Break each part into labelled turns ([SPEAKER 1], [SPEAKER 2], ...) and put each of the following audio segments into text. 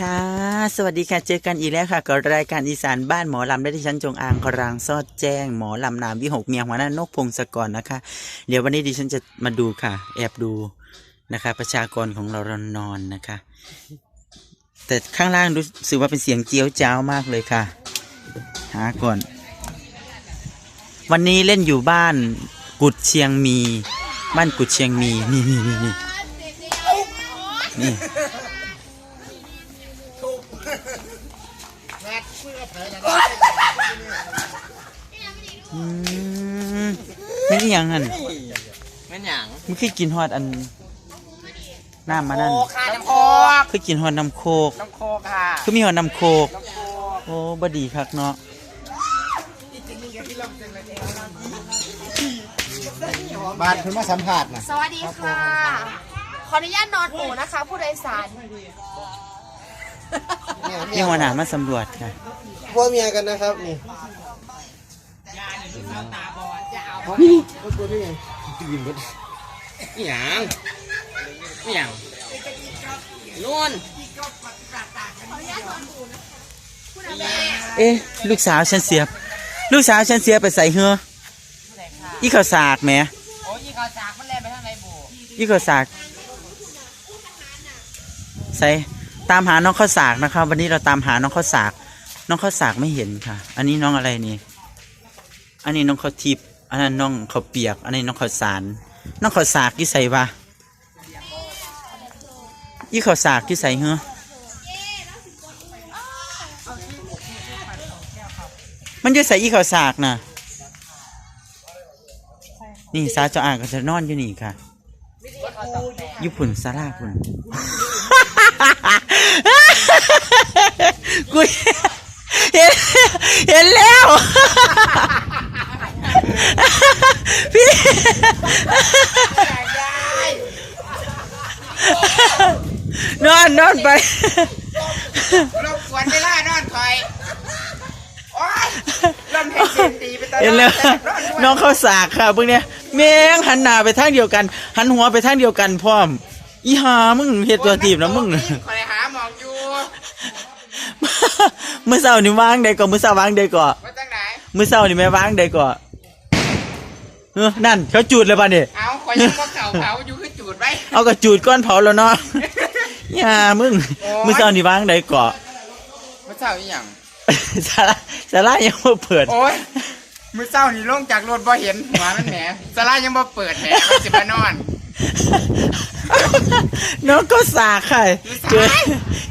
[SPEAKER 1] ค่ะ สวัสดีค่ะ เจอกันอีกแล้วค่ะ กับรายการอีสานบ้านหมอลำและที่ฉันจงอางครางซอดแจ้งหมอลำนามวิหกเมียหัวหน้านกพงศกรนะคะ เดี๋ยววันนี้ดิฉันจะมาดูค่ะ แอบดูนะคะ ประชากรของเราเรานอนนะคะ แต่ข้างล่างรู้สึกว่าเป็นเสียงเจียวจ้าวมากเลยค่ะ หาก่อน วันนี้เล่นอยู่บ้านกุดเชียงมี บ้านกุดเชียงมี นี่นี่นี่นี่ นี่อืมไม่ได้ยังหัน
[SPEAKER 2] แม่นหยัง
[SPEAKER 1] มึงเคยกินฮอดอันน้ำมานั่น
[SPEAKER 2] โคค่ะน้ำโคก
[SPEAKER 1] เคยกินฮอดน้ำโคก
[SPEAKER 2] น้ำโคกค่ะ
[SPEAKER 1] คือมีฮอดน้ำโคก
[SPEAKER 2] น้ำโคก
[SPEAKER 1] โอ้บดีคักเนาะ
[SPEAKER 3] บาทเพิ่นมาสัมผัสนะ
[SPEAKER 4] สวัสดีค่ะ ขออนุญาตนอนอู่นะคะ ผู้โดยสาร
[SPEAKER 3] เนี่ย
[SPEAKER 1] นี่หัวหน้ามาสำรวจค่ะ
[SPEAKER 3] พ่อเมียกันนะครับนี่ก็ตัวนี้ไงยินก็
[SPEAKER 2] นี่หยังนี่หยังนู่น
[SPEAKER 1] เอ๊ะลูกสาวฉันเสียบ ลูกสาวฉันเสียไปใส่เหืออีข้าวสากแหม
[SPEAKER 2] โอ้ยยี่เขาจากมันแล่นไปทางไหนบู
[SPEAKER 1] อีข้าวสากใส่ ตามหาน้องข้าวสากนะครับวันนี้เราตามหาน้องข้าวสาก น้องข้าวสากไม่เห็นค่ะ อันนี้น้องอะไรนี่ อันนี้น้องข้าวทิพย์อันนั้นน้องข้าวเปียก อันนี้น้องข้าวสาร น้องข้าวสากที่ใส่วะอีข้าวสากที่ใส่เหรอมันจะใส่อีข้าวสากนะนี่สาจ้าอ่างก็จะนอนอยู่นี่ค่ะอยุพุ่นซาลาพุ่น กูเห็นเห็นแล้ว พี่ นอนนอนไป
[SPEAKER 2] รบกวนเวลานอนคอยโอ้ยลมเพชรเสียงตีไปตลอด
[SPEAKER 1] เห็นแล้ว
[SPEAKER 2] นอนด้วย
[SPEAKER 1] น้องเขาสากค่ะพวกเนี้ยแม่งหันหน้าไปทางเดียวกัน หันหัวไปทางเดียวกันพร้อม อีหามึงเฮ็ดตัวตีบแล้วมึงน่ะ
[SPEAKER 2] คอยหาหมองอยู่
[SPEAKER 1] มื้อเช้านี่วางได้ก่อนมื้อเช้าวางได้ก่อน
[SPEAKER 2] ว่าจังไหน
[SPEAKER 1] มื้อเช้านี่แม่วางได้ก่อนเออนั่น เขาจูดเลยป่ะนี่
[SPEAKER 2] เอาคอยยังบ่เข่าเผาอยู่คือจูดไว้
[SPEAKER 1] เอากระจูดก้อนเผาแล้วเนาะอย่ามึง
[SPEAKER 2] โอ๊ย
[SPEAKER 1] มื้อเช้านี่วางได้ก่อน
[SPEAKER 2] มื่อเช้าอีหยัง
[SPEAKER 1] สาระสาระยังบ่เปิด
[SPEAKER 2] โอ้ยมื่อเช้านี่ลงจากรถบ่เห็นหัวมันแหมสลายังบ่เปิดแหมมันสิมานอน
[SPEAKER 1] น้องก็สากค่ะ เจอ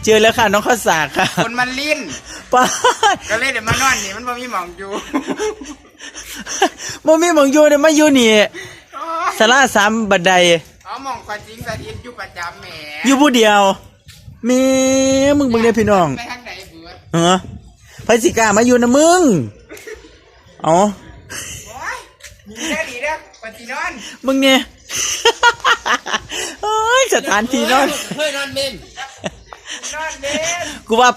[SPEAKER 1] เจอแล้วค่ะ น้องข้าวสากค่ะ
[SPEAKER 2] คนมันลิ้น
[SPEAKER 1] ป้าด
[SPEAKER 2] ก็เลยเดี๋ยวมานอนนี่มันบ่มีหมองอยู่
[SPEAKER 1] บ่มีหมองอยู่เด้มาอยู่นี่สาระสามบันได
[SPEAKER 2] เอาหมองความจริงสถิตอยู่ประจำแหม
[SPEAKER 1] อยู่ผู้เดียวแมีมึงเบิ่งได้พี่น้อง
[SPEAKER 2] ไปทางไหนเบิด
[SPEAKER 1] เออไผสิกล้ามาอยู่นะมึง เอา
[SPEAKER 2] โอ้ยมีได้ดีเด้อปฏินอน
[SPEAKER 1] มึงเนี่ยโอ้ย สถานที่นอน
[SPEAKER 2] เฮ้ยนอนเล่นนอนเล่น
[SPEAKER 1] กูว่า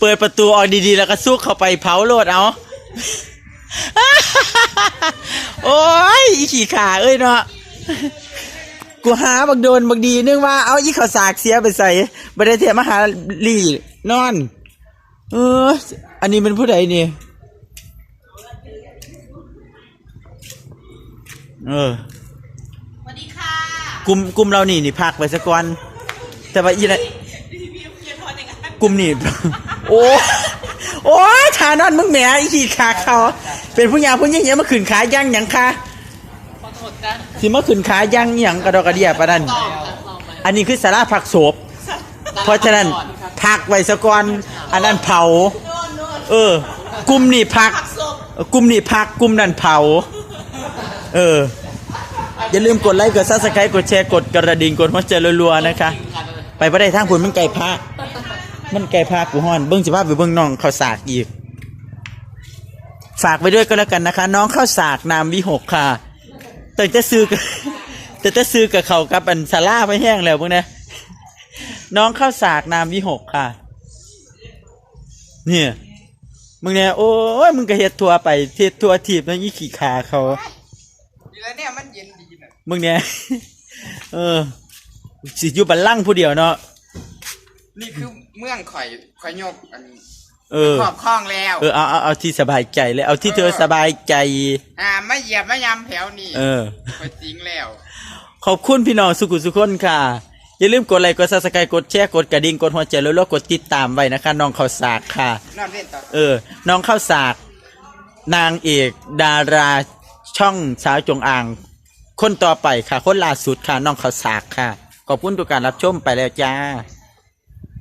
[SPEAKER 1] เปิดประตูออกดีๆ แล้วก็ซุกเข้าไปเผาโลดเอาโอ้ยอีขี่ขาเอ้ยเนาะกูหาบักโดนบักดีนึกว่าเอาอีขาวสากเสียไปใส่บัได้เทียมหาลี่นอน เออ อันนี้เป็นผู้ใดนี่เออ กลุ่มกลุ่มเรานี่นี่พักไปสักวันแต่ว่าอีนะกลุ่มนี่ โอ้โอ้ยชานอนมึงแหมอีขี่ขาเขา เป็นผู้ยาผู้ยิ่งเนี้ยมาขืนขาย่างหยังคะสิมาขืนขาย่างหยังกระดอกกระเดียปะนั่นอันนี้คือสาราผักโศพเพราะฉะนั้นพักไว้สักวันอันนั้นเผา เออ กลุ่มนี่พักกลุ่มนี่พักกลุ่มนั่นเผา เออ อย่าลืมกดไลค์กดซับสไครต์กดแชร์กดกระดิ่งกดหัวใจรัวๆนะคะ ไปไ่ได้ทางผลมันไก่พระมันไก่พระกูฮอนเบิ้งสิภาพไปเบิ้งน้องข้าวสากอีก ฝากไว้ด้วยก็แล้วกันนะคะ น้องข้าวสากนามวิหกค่ะแต่จะซื้อกับแต่จะซื้อกับเขากับอันซาร่าไม่แห้งแล้วพวกเนี้ยน้องข้าวสากนามวิหกค่ะ เนี่ยมึงเนี่ยโอ้ยมึงก็เฮ็ดทัวร์ไปเฮ็ดทัวร์ทีบแล้วยี่ขี่ขาเขา
[SPEAKER 2] ดีแล้วเนี่ยมันเย็น
[SPEAKER 1] มึงเนี่ยเออสิอยู่บันลังก์ผู้เดียวเนาะ
[SPEAKER 2] นี่คือเมืองข่อยข่อยยกอัน
[SPEAKER 1] เออ
[SPEAKER 2] ครอบครองแล้ว
[SPEAKER 1] เออเอาเอาเอาที่สบายใจเลยเอาที่เธอสบายใจ
[SPEAKER 2] อ่าไม่เหยียบไม่ยำแถวนี้
[SPEAKER 1] เออ
[SPEAKER 2] ข่อยจริงแล้ว
[SPEAKER 1] ขอบคุณพี่น้องสุขุสุขคนค่ะ อย่าลืมกดไลค์กดซับสไครต์กดแชร์กดกระดิ่งกดหัวใจแล้วกดติดตามไว้นะคะน้องข้าวสากค่ะ
[SPEAKER 2] นอนเล่นต่อ
[SPEAKER 1] เออ น้องข้าวสาก นางเอก ดาราช่องสาวจงอาง คนต่อไปค่ะ คนล่าสุดค่ะน้องเขาวสากค่ะ ขอบคุณทุกการรับชมไปแล้วจ้า